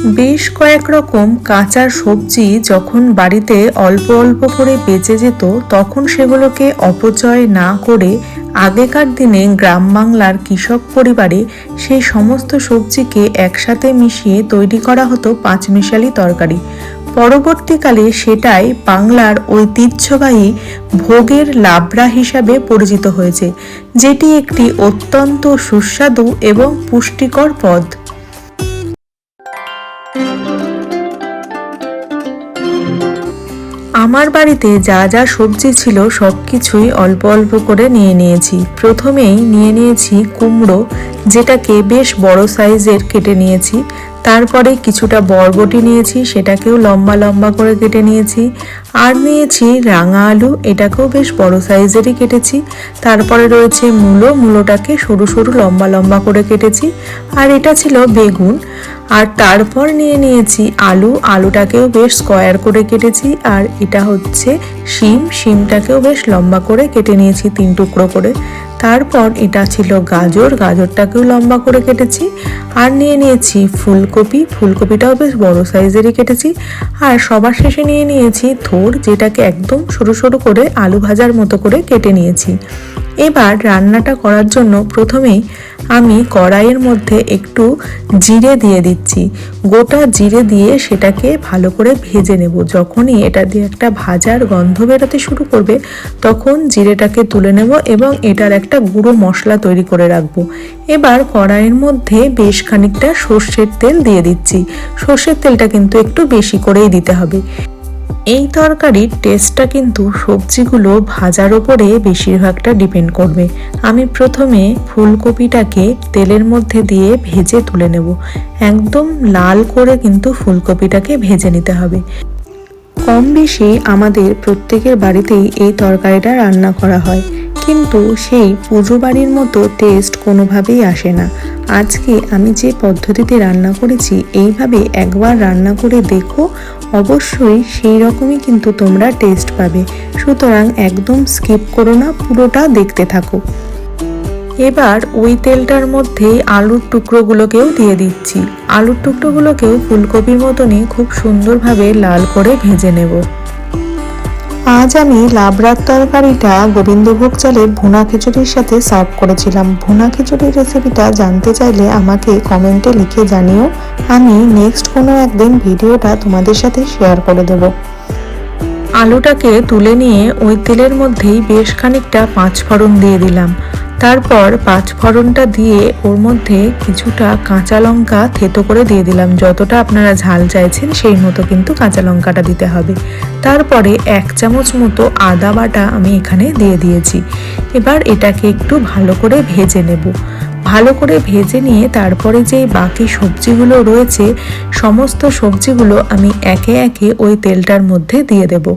বেশ কয়েক রকম কাঁচা সবজি যখন বাড়িতে অল্প অল্প করে বেঁচে যেত, তখন সেগুলোকে অপচয় না করে আগেকার দিনে গ্রাম বাংলার কৃষক পরিবারে সেই সমস্ত সবজিকে একসাথে মিশিয়ে তৈরি করা হতো পাঁচমিশালি তরকারি। পরবর্তীকালে সেটাই বাংলার ঐতিহ্যবাহী ভোগের লাবড়া হিসাবে পরিচিত হয়েছে, যেটি একটি অত্যন্ত সুস্বাদু এবং পুষ্টিকর পদ। আমার বাড়িতে যা যা সবজি ছিল সব কিছুই অল্প অল্প করে নিয়ে নিয়েছি। প্রথমেই নিয়ে নিয়েছি কুমড়ো, যেটাকে বেশ বড় সাইজের কেটে নিয়েছি। তারপরে কিছুটা বরবটি নিয়েছি, সেটাকেও লম্বা লম্বা করে কেটে নিয়েছি। আর নিয়েছি রাঙা আলু, এটাকেও বেশ বড় সাইজেরই কেটেছি। তারপরে রয়েছে মূলো, মূলোটাকে সরু সরু লম্বা লম্বা করে কেটেছি। আর এটা ছিল বেগুন। আর তারপর নিয়ে নিয়েছি আলু। আলুটাকেও বেশ স্কোয়ার করে কেটেছি। আর এটা হচ্ছে শিম। শিমটাকেও বেশ লম্বা করে কেটে নিয়েছি তিন টুকরো করে। তারপর এটা ছিল গাজর, গাজরটাকেও লম্বা করে কেটেছি আর নিয়ে নিয়েছি ফুলকপি, ফুলকপিটাও বেশ বড় সাইজেরই কেটেছি। আর সবার শেষে নিয়ে নিয়েছি থোর, যেটাকে একদম সরু সরু করে আলু ভাজার মতো করে কেটে নিয়েছি। এবার রান্নাটা করার জন্য প্রথমেই আমি কড়াইয়ের মধ্যে একটু জিরে দিয়ে দিচ্ছি। গোটা জিরে দিয়ে সেটাকে ভালো করে ভেজে নেব। যখনই এটা দিয়ে একটা ভাজার গন্ধ বেরোতে শুরু করবে, তখন জিরেটাকে তুলে নেব এবং এটার একটা গুঁড়ো মশলা তৈরি করে রাখব। এবার কড়াইয়ের মধ্যে বেশ খানিকটা সর্ষের তেল দিয়ে দিচ্ছি। সর্ষের তেলটা কিন্তু একটু বেশি করেই দিতে হবে। এই তরকারির টেস্টটা কিন্তু সবজিগুলো ভাজার ওপরে বেশিরভাগটা ডিপেন্ড করবে। আমি প্রথমে ফুলকপিটাকে তেলের মধ্যে দিয়ে ভেজে তুলে নেব। একদম লাল করে কিন্তু ফুলকপিটাকে ভেজে নিতে হবে। কম বেশি আমাদের প্রত্যেকের বাড়িতেই এই তরকারিটা রান্না করা হয়। কিন্তু সেই পুজো বাড়ির মতো টেস্ট কোনোভাবেই আসে না। আজকে আমি যে পদ্ধতিতে রান্না করেছি, এইভাবে একবার রান্না করে দেখো, অবশ্যই সেই রকমই কিন্তু তোমরা টেস্ট পাবে। সুতরাং একদম স্কিপ করো না, পুরোটা দেখতে থাকো। এবার ওই তেলটার মধ্যে আলুর টুকরোগুলোকেও দিয়ে দিচ্ছি। আলুর টুকরোগুলোকেও ফুলকপির মতনই খুব সুন্দরভাবে লাল করে ভেজে নেব। আজ আমি লাবড়ার তরকারিটা গোবিন্দভোগ চালে ভুনা খিচুড়ির সাথে সার্ভ করেছিলাম। ভুনা খিচুড়ির রেসিপিটা জানতে চাইলে আমাকে কমেন্টে লিখে জানিও। আমি নেক্সট কোনো একদিন ভিডিওটা তোমাদের সাথে শেয়ার করে দেব। আলুটাকে তুলে নিয়ে ওই তেলের মধ্যেই বেশ খানিকটা পাঁচ ফোড়ন দিয়ে দিলাম। তারপর পাঁচ ফোড়নটা দিয়ে ওর মধ্যে কিছুটা কাঁচা লঙ্কা থেতো করে দিয়ে দিলাম। যতটা আপনারা ঝাল চাইছেন সেই মতো কিন্তু কাঁচা লঙ্কাটা দিতে হবে। তারপরে এক চামচ মতো আদা বাটা আমি এখানে দিয়ে দিয়েছি। এবার এটাকে একটু ভালো করে ভেজে নেব। ভালো করে ভেজে নিয়ে তারপরে যে বাকি সবজিগুলো রয়েছে, সমস্ত সবজিগুলো আমি একে একে ওই তেলটার মধ্যে দিয়ে দেবো।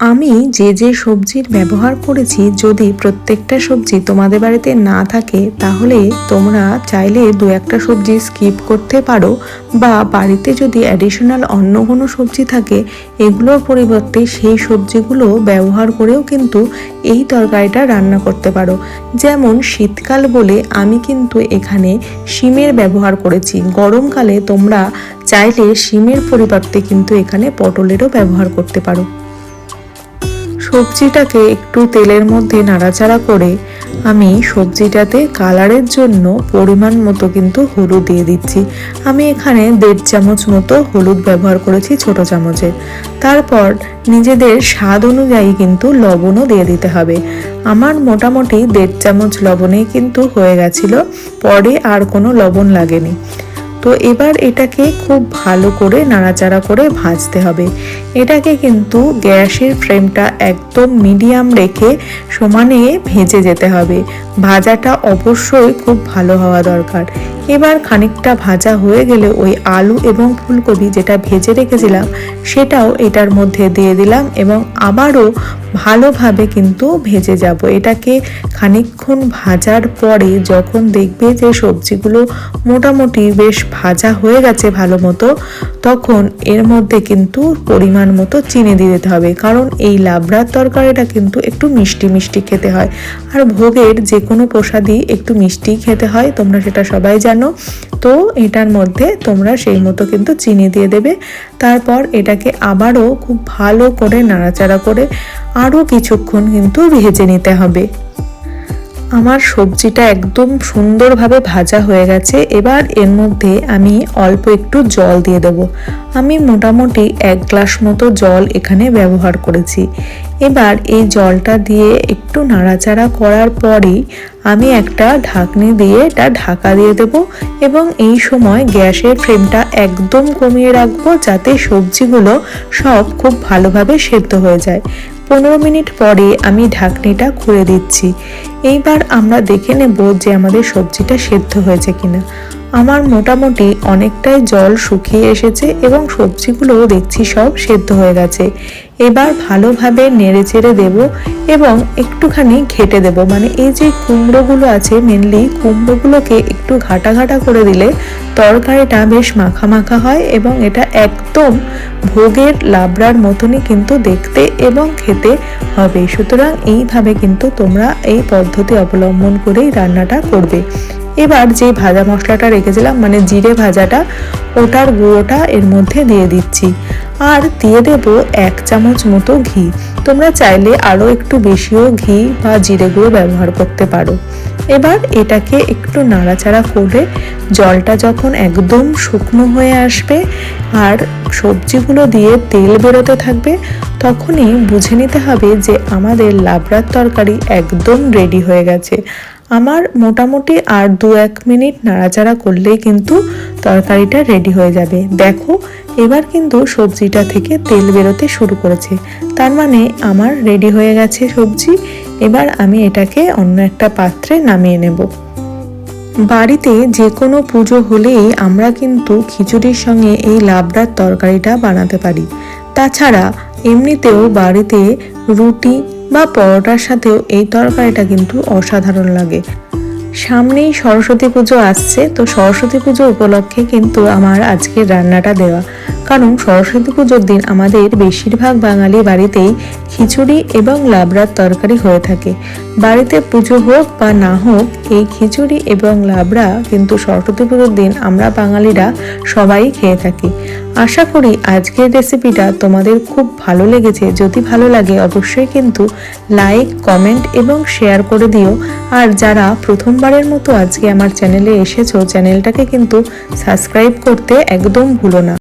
আমি যে যে সবজির ব্যবহার করেছি, যদি প্রত্যেকটা সবজি তোমাদের বাড়িতে না থাকে, তাহলে তোমরা চাইলে দু একটা সবজি স্কিপ করতে পারো বা বাড়িতে যদি অ্যাডিশনাল অন্য কোনো সবজি থাকে, এগুলোর পরিবর্তে সেই সবজিগুলো ব্যবহার করেও কিন্তু এই তরকারিটা রান্না করতে পারো। যেমন শীতকাল বলে আমি কিন্তু এখানে শিমের ব্যবহার করেছি। গরমকালে তোমরা চাইলে শিমের পরিবর্তে কিন্তু এখানে পটলেরও ব্যবহার করতে পারো। সবজিটাকে একটু তেলের মধ্যে নাড়াচাড়া করে আমি সবজিটাতে কালারের জন্য পরিমাণ মতো কিন্তু হলুদ দিয়ে দিচ্ছি। আমি এখানে দেড় চামচ মতো হলুদ ব্যবহার করেছি ছোট চামচের তারপর নিজেদের স্বাদ অনুযায়ী কিন্তু লবণও দিয়ে দিতে হবে। আমার মোটামুটি দেড় চামচ লবণেই কিন্তু হয়ে গেছিল, পরে আর কোনো লবণ লাগেনি। তো এবার এটাকে খুব ভালো করে নাড়াচাড়া করে ভাজতে হবে। এটাকে কিন্তু গ্যাসের ফ্লেমটা একদম মিডিয়াম রেখে সমানে ভেজে যেতে হবে। ভাজাটা অবশ্যই খুব ভালো হওয়া দরকার। এবার খানিকটা ভাজা হয়ে গেলে ওই আলু এবং ফুলকপি যেটা ভেজে রেখেছিলাম, সেটাও এটার মধ্যে দিয়ে দিলাম এবং আবারও ভালোভাবে কিন্তু ভেজে যাব। এটাকে খানিকক্ষণ ভাজার পরে যখন দেখবে যে সবজিগুলো মোটামুটি বেশ ভাজা হয়ে গেছে ভালো মতো, তখন এর মধ্যে কিন্তু পরিমাণ মতো চিনি দিয়ে দিতে হবে। কারণ এই লাবড়ার তরকারিটা কিন্তু একটু মিষ্টি মিষ্টি খেতে হয়। আর ভোগের যে কোনো প্রসাদই একটু মিষ্টি খেতে হয়, তোমরা সেটা সবাই জানো। তো এটার মধ্যে তোমরা সেই মতো কিন্তু চিনি দিয়ে দেবে। তারপর এটাকে আবারও খুব ভালো করে নাড়াচাড়া করে আরও কিছুক্ষণ কিন্তু ভেজে নিতে হবে। আমার সবজিটা একদম সুন্দরভাবে ভাজা হয়ে গেছে। এবার এর মধ্যে আমি অল্প একটু জল দিয়ে দেব। আমি মোটামুটি এক গ্লাস মতো জল এখানে ব্যবহার করেছি। এবার এই জলটা দিয়ে একটু নাড়াচাড়া করার পরেই আমি একটা ঢাকনি দিয়ে এটা ঢাকা দিয়ে দেব এবং এই সময় গ্যাসের ফ্লেমটা একদম কমিয়ে রাখব যাতে সবজিগুলো সব খুব ভালোভাবে সেদ্ধ হয়ে যায়। পনেরো মিনিট পরে আমি ঢাকনিটা খুলে দিচ্ছি। এইবার আমরা দেখে নেব যে আমাদের সবজিটা সেদ্ধ হয়েছে কিনা। আমার মোটামুটি অনেকটাই জল শুকিয়ে এসেছে এবং সবজিগুলোও দেখছি সব সেদ্ধ হয়ে গেছে। এবার ভালোভাবে নেড়ে চেড়ে দেব এবং একটুখানি ঘেটে দেব। মানে এই যে কুমড়োগুলো আছে মেনলি কুমড়োগুলোকে একটু ঘাটা ঘাটা করে দিলে তরকারিটা বেশ মাখা মাখা হয় এবং এটা একদম ভোগের লাবড়ার মতনই কিন্তু দেখতে এবং খেতে হবে। সুতরাং এইভাবে কিন্তু তোমরা এই পদ্ধতি অবলম্বন করেই রান্নাটা করবে। এবার যে ভাজা মশলাটা রেখেছিলাম মানে জিরে ভাজাটা, ওটার গুঁড়োটা এর মধ্যে দিয়ে দিচ্ছি। আর দিয়ে দেব এক চামচ মতো ঘি। তোমরা চাইলে আরও একটু বেশিও ঘি বা জিরে গুঁড়ো ব্যবহার করতে পারো। এবার এটাকে একটু নাড়াচাড়া করে জলটা যখন একদম শুকনো হয়ে আসবে আর সবজিগুলো দিয়ে তেল বেরোতে থাকবে, তখনই বুঝে নিতে হবে যে আমাদের লাবড়ার তরকারি একদম রেডি হয়ে গেছে। আমার মোটামুটি আর দু এক মিনিট নাড়াচাড়া করলেই কিন্তু তরকারিটা রেডি হয়ে যাবে। দেখো, এবার কিন্তু সবজিটা থেকে তেল বেরোতে শুরু করেছে। তার মানে আমার রেডি হয়ে গেছে সবজি। এবার আমি এটাকে অন্য একটা পাত্রে নামিয়ে নেব। বাড়িতে যে কোনো পুজো হলেই আমরা কিন্তু খিচুড়ির সঙ্গে এই লাবড়ার তরকারিটা বানাতে পারি। তাছাড়া এমনিতেও বাড়িতে রুটি বা পরোটার সাথেও এই তরকারিটা কিন্তু অসাধারণ লাগে। সামনেই সরস্বতী পুজো আসছে, তো সরস্বতী পুজো উপলক্ষে কিন্তু আমার আজকের রান্নাটা দেওয়া। কারণ সরস্বতী পুজোর দিন আমাদের বেশিরভাগ বাঙালি বাড়িতেই খিচুড়ি এবং লাবড়ার তরকারি হয়ে থাকে। বাড়িতে পুজো হোক বা না হোক, এই খিচুড়ি এবং লাবড়া কিন্তু সরস্বতী পুজোর দিন আমরা বাঙালিরা সবাই খেয়ে থাকি। আশা করি আজকের রেসিপিটা তোমাদের খুব ভালো লেগেছে। যদি ভালো লাগে অবশ্যই কিন্তু লাইক কমেন্ট এবং শেয়ার করে দিও। আর যারা প্রথমবারের মতো আজকে আমার চ্যানেলে এসেছ চ্যানেলটাকে কিন্তু সাবস্ক্রাইব করতে একদম ভুলো না।